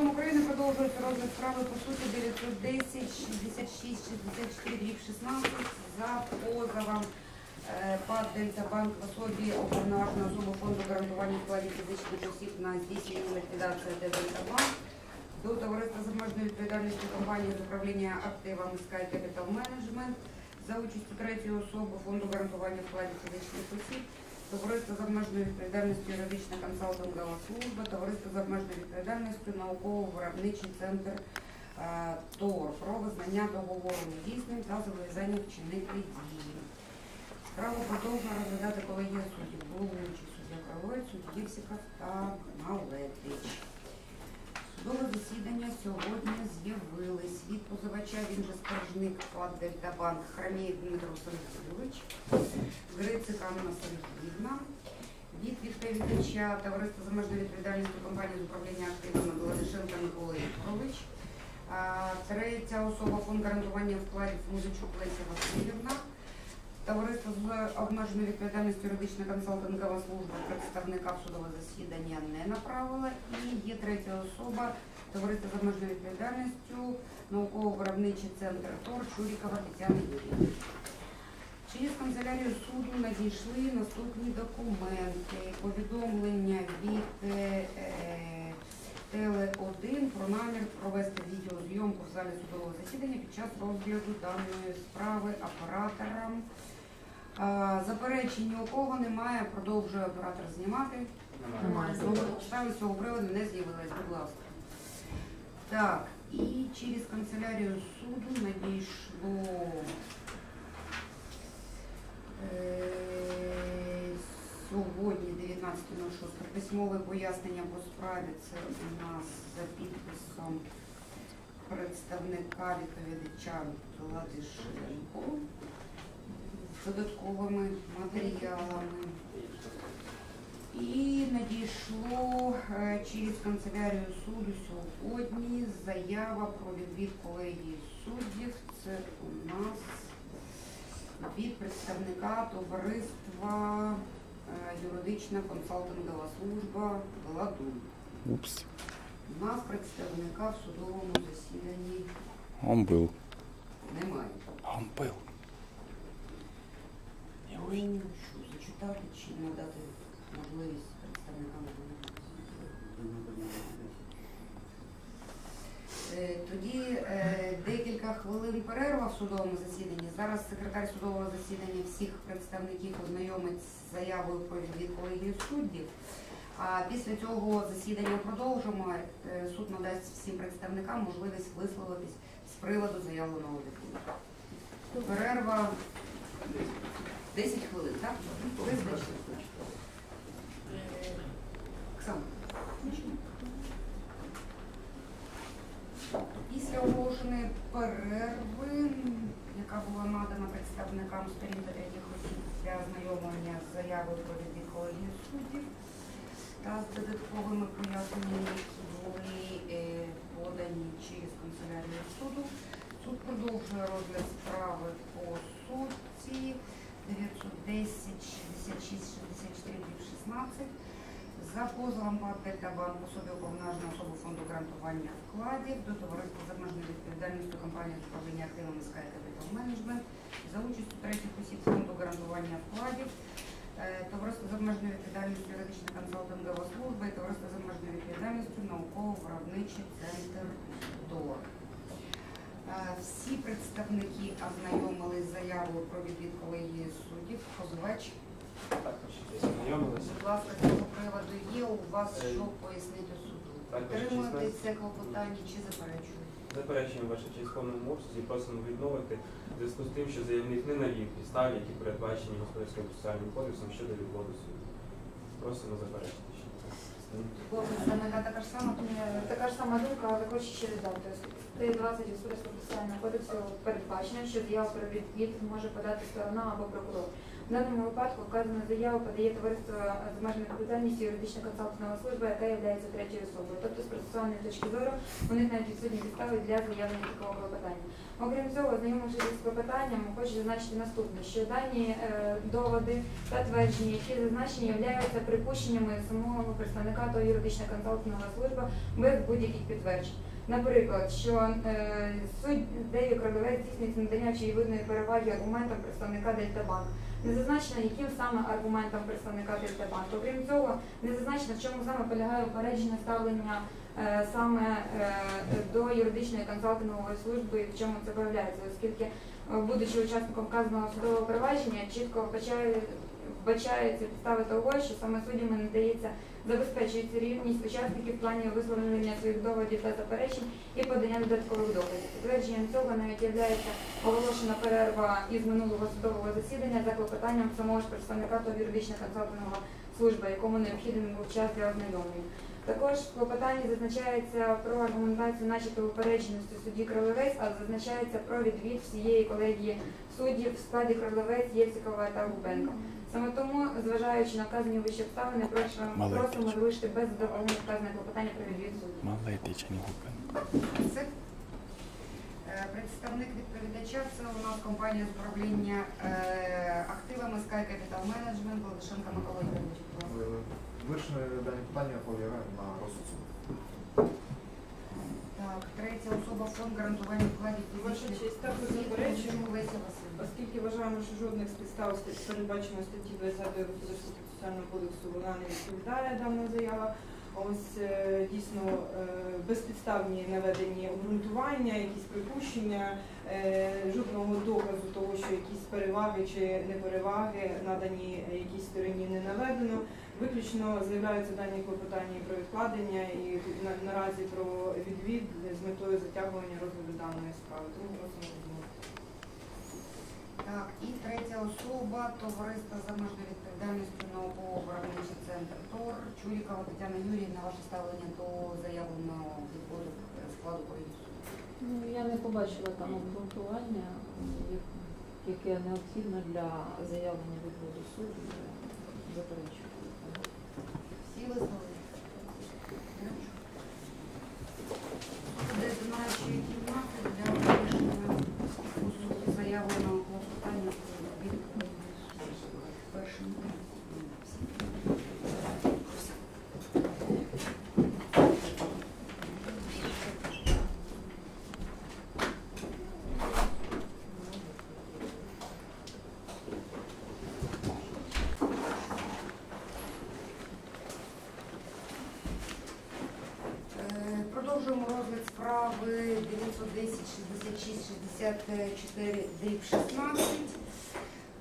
Судом України продовжується розгляд справи по суті 910, 66, 64, дріб 16 за позовом е, ПАД Дельтабанк в особі уповноваженої особи фонду гарантування вкладів фізичних осіб на здійснення ліквідації ДЕ Дельтабанк до товариства з обмеженою відповідальністю компанії з управління активами Sky Capital Management за участю третьої особи фонду гарантування вкладів фізичних осіб Товариство з обмеженою відповідальністю юридична консалтингова служба, товариство з обмеженою відповідальністю науково-виробничий центр е, ТОР про визнання договору недійсним та зобов'язання вчинити дії. Справу продовжує розглядати колегія суддів. Головуючий суддя Кровець, судді Євсіков та Малетич. Судове засідання сьогодні з'явились. Від позивача, він же скаржник ПАД Дельтабанк Храмєєв Дмитро Сергійович, Грицик Анна Сергіївна, від відповідача Товариства з обмеженою відповідальністю компанії з управління активами Гладишенко Микола Ігорович, А, третя особа фонд гарантування вкладів Музичук Леся Васильівна, Товариство з обмеженою відповідальністю юридична консалтингова служба представника в судове засідання не направила. І є третя особа Товариство з обмеженою відповідальністю науково-виробничий центр ТОР Чурікова Тетяна Юрійовна. Через канцелярію суду надійшли наступні документи. Повідомлення від е, е, Теле1 про намір провести відеозйомку в залі судового засідання під час розгляду даної справи операторам. А, Заперечень ні у кого немає, продовжує оператор знімати. Немає. З цього приводу не з'явилась, будь ласка. Так, і через канцелярію суду надійшло е, сьогодні 19.06 письмове пояснення по справі. Це у нас за підписом представника відповідача Ладишенко додатковими матеріалами. І надійшло е, через канцелярію суду сьогодні заява про відвід колегії суддів. Це у нас від представника товариства е, юридична консалтингова служба Ладун. Упс, У нас представника в судовому засіданні он был. немає. Он был. Що, зачитати чи надати можливість представникам Е, Тоді е, декілька хвилин перерва в судовому засіданні. Зараз секретар судового засідання всіх представників ознайомить з заявою про відвід колегії суддів. А після цього засідання продовжимо. Е, Суд надасть всім представникам можливість висловитись з приводу заявленого відводу. Перерва 10 хвилин, так? Визначено. Е, Оксана. Після оголошеної перерви, яка була надана представникам сторін та третіх осіб для ознайомлення з заявою про відвід колегії суддів та з додатковими поясненнями, які були е, подані через канцелярію суду, суд продовжує розгляд справи по суті 910 66 64 16 за позовом ПАД «Дельтабанк» в особі уповноваженої особи фонду гарантування вкладів до товариства з обмеженою відповідальністю компанії з управління активами Sky Capital Management за участю третіх осіб фонду гарантування вкладів, е, товариство з обмеженою відповідальністю юридична консалтингова служба і товариство з обмеженою відповідальністю науково-виробничий центр ДОР. Е, Всі представники ознайомились з заявою про відвід колегії суддів. Позивач Також знайомилися. Будь ласка, з цього приводу є у вас Е, що пояснити суду? також Підтримуєте 16. це клопотання чи заперечуєте? Заперечуємо ваша честь в повному обсязі, просимо відмовити в зв'язку з тим, що заявник не навів підстави, які передбачені господарським процесуальним кодексом щодо відводу суду. Просимо заперечити ще. Представника така ж сама, Е, Така ж сама думка, але також ще додати. Статтею 20 Господарського процесуального кодексу передбачено, що заяву про відвід може подати сторона або прокурор. В даному випадку вказану заяву подає товариство з обмеженою відповідальністю юридична консалтингова служба, яка є третьою особою. Тобто з процесуальної точки зору у них навіть відсутні підстави для заявлення такого клопотання. Окрім цього, ознайомившись з клопотанням, хочу зазначити наступне, що дані е, доводи та твердження, які зазначені, являються припущеннями самого представника та юридична консалтингова служба без будь-яких підтверджень. Наприклад, що е, суддею Крадовець здійснюється надання очевидної переваги аргументам представника Дельтабанк. Не зазначено, яким саме аргументом представника Дельтабанку. Окрім цього, не зазначено, в чому саме полягає упереджене ставлення е, саме е, до юридичної консалтингової служби, в чому це проявляється, оскільки, будучи учасником вказаного судового провадження, чітко вбачає, вбачається підстави того, що саме суддями надається забезпечується рівність учасників в плані висловлення своїх доводів та заперечень і подання додаткових доказів. Підтвердженням цього навіть є оголошена перерва із минулого судового засідання за клопотанням самого ж представника та юридична консалтингова служба, якому необхідний був час для ознайомлення. Також в клопотанні зазначається про аргументацію, начебто упередженості судді Кроловець, а зазначається про відвід всієї колегії суддів в складі Кроловець, Євсікова та Губенка. Саме тому, зважаючи на вказані вище обставини, просимо, просимо залишити без задоволення вказане клопотання про відвід суддів. Гупен. Це е, представник відповідача. Це у нас компанія з управління е, активами Sky Capital Management, Владишенко Микола Юрійович. Ласка. Дані питання полягає на розсуд суду. Так, третя особа фонд гарантування вкладів Ваша фізичних честь, також осіб. заперечуємо. Леся Васильівна. Оскільки вважаємо, що жодних з підстав передбачено передбаченої статті 20 Господарського процесуального кодексу вона не відповідає дана заява. Ось е, дійсно е, безпідставні наведені обґрунтування, якісь припущення, е, жодного доказу того, що якісь переваги чи непереваги надані якійсь стороні не наведено. Виключно заявляються дані клопотання про відкладення і наразі про відвід з метою затягування розгляду даної справи. Тому просимо. Так, і третя особа товариство з обмеженою відповідальністю науково-виробничий центр ТОР. Чурікова Тетяна Юріївна, ваше ставлення до заявленого відводу е, складу колегії. Ну, я не побачила там обґрунтування, яке необхідне для заявлення відводу суду. Заперечую. Всі висловили? Буде знаючої кімнати для вирішення у суді заявленого клопотання від колегії суду. Першим. Е, Продовжуємо розгляд справи 910 66 64 дріб 16.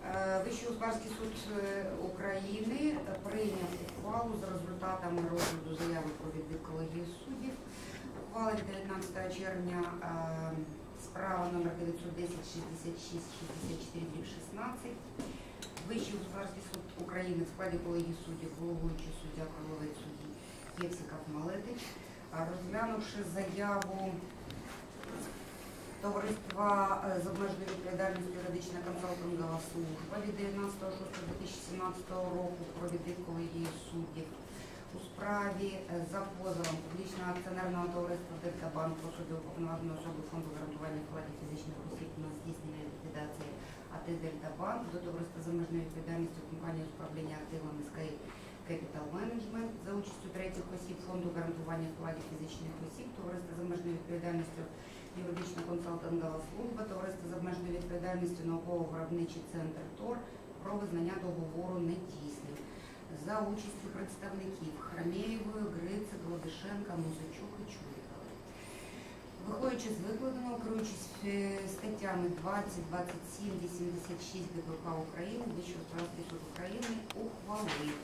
Е, Вищий господарський суд е, України прийняв ухвалу за результатами розгляду заяви про відвід колегії суддів. Ухвала 19 червня е, справа номер 910 66 64 дріб 16. Вищий господарський суд України в складі колегії суддів, головуючий суддя Карловець судді Євсиков Малетич, розглянувши заяву товариства е, з обмеженою відповідальністю юридична консалтингова служба від 19.06.2017 року про відвід колегії суддів. У справі е, за позовом публічного акціонерного товариства Дельтабанк по суді уповноваженої особи фонду гарантування вкладів фізичних осіб на здійснення ліквідації АТ Дельтабанк до товариства з обмеженою відповідальністю компанії управління активами Sky Capital Management за участю третіх осіб фонду гарантування вкладів фізичних осіб, товариство з обмеженою відповідальністю юридична консалтингова служба, товариство з обмеженою відповідальністю науково-виробничий центр ТОР про визнання договору недійсним за участю представників Храмєєвої, Грицик, Лодишенка, Музичук і Чурікової. Виходячи з викладеного, керуючись е, статтями 20, 27, 86 ГПК України, Вищого суд України ухвалив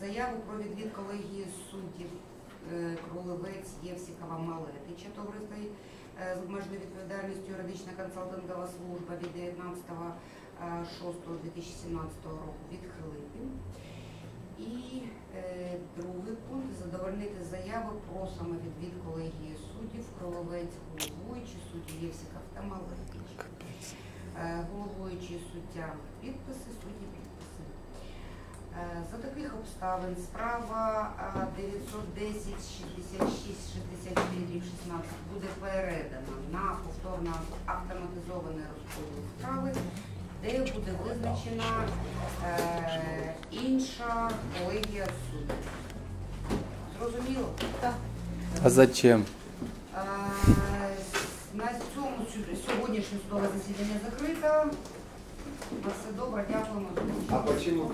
заяву про відвід колегії суддів е, Кролевець Євсікова Малетича товариства з обмеженою відповідальністю юридична консалтингова служба від 19.06.2017 року відхилити. І е, другий пункт задовольнити заяви про самовідвід колегії суддів Кроловець головуючий судді Євсіков та Малетич. Е, Головуючий суддя підписи, судді підписи. Е, За таких обставин справа е, 910 66 64 16 буде передана на повторно автоматизований розподіл справи, де буде визначена е, інша колегія суду. Зрозуміло? Так. А зачем? Е, На цьому сьогоднішнє судове засідання закрито. На все добре, дякуємо. А почему